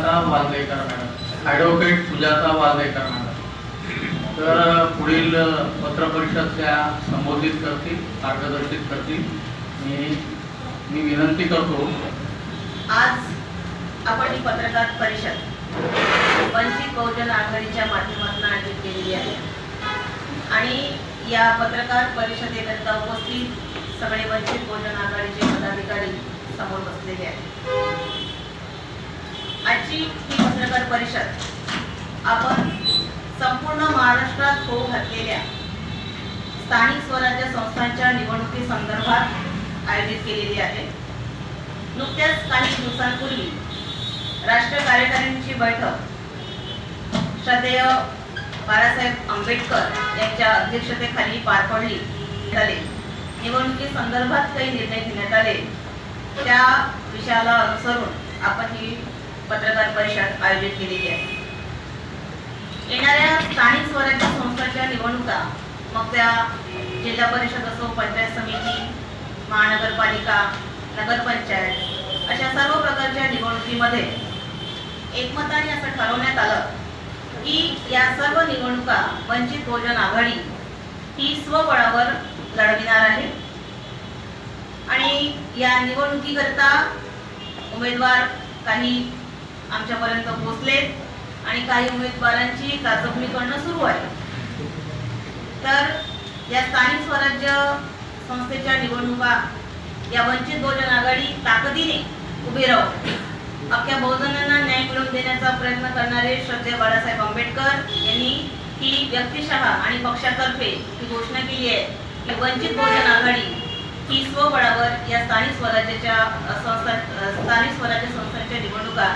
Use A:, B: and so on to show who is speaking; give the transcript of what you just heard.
A: Waldekar madam. Advocate Sujata Waldekar madam. तर पुढील पत्रपरिषद त्या संबोधित करतील मार्गदर्शित करतील. मी मी विनंती करतो.
B: आज आपण ही पत्रकार परिषद वंचित बहुजन आघाडीच्या माध्यमातून आयोजित केलेली आहे. आणि या पत्रकार परिषदेकरता उपस्थित सगळे वंचित बहुजन आघाडीचे पदाधिकारी समोर बसलेले आहेत. आजची ही पत्रकार परिषद आपण संपूर्ण महाराष्ट्रात होऊ घातलेल्या स्थानिक स्वराज्य संस्थांच्या निवडणुकी संदर्भात आयोजित केलेली आहे. नुकत्याच काही दिवसांपूर्वी राष्ट्रीय कार्यकारिणीची बैठक श्रद्धेय बाळासाहेब आंबेडकर यांच्या अध्यक्षतेखाली पार पडली. झाले. निवडणुकी संदर्भात काही निर्णय घेण्यात आले. त्या विषयाला अनुसरून आपण ही पत्रकार परिषद आयोजित केलेली आहे. येणाऱ्या स्थानिक स्वराज्य संस्थांच्या निवडणुका मग त्या जिल्हा परिषद असो पंचायत समिती महानगरपालिका नगरपंचायत अशा सर्व प्रकारच्या निवडणुकीमध्ये एकमताने असं ठरवण्यात आलं की या सर्व निवडणुका वंचित बहुजन आघाडी ही स्वबळावर लढविणार आहे. आणि या निवडणुकीकरता उमेदवार काही आमच्यापर्यंत पोहोचलेत आणि काही उमेदवारांची चाचपणी करणं सुरू आहे. तर या स्थानिक स्वराज्य संस्थेच्या निवडणुका या वंचित बहुजन आघाडी ताकदीने उभी राहून अख्ख्या बहुजनांना न्याय मिळवून देण्याचा प्रयत्न करणारे श्रद्धे बाळासाहेब आंबेडकर यांनी ही व्यक्तिशः आणि पक्षातर्फे ही घोषणा केली आहे की वंचित बहुजन आघाडी ही स्वबळावर या स्थानिक स्वराज्याच्या संस्था स्थानिक स्वराज्य संस्थांच्या निवडणुका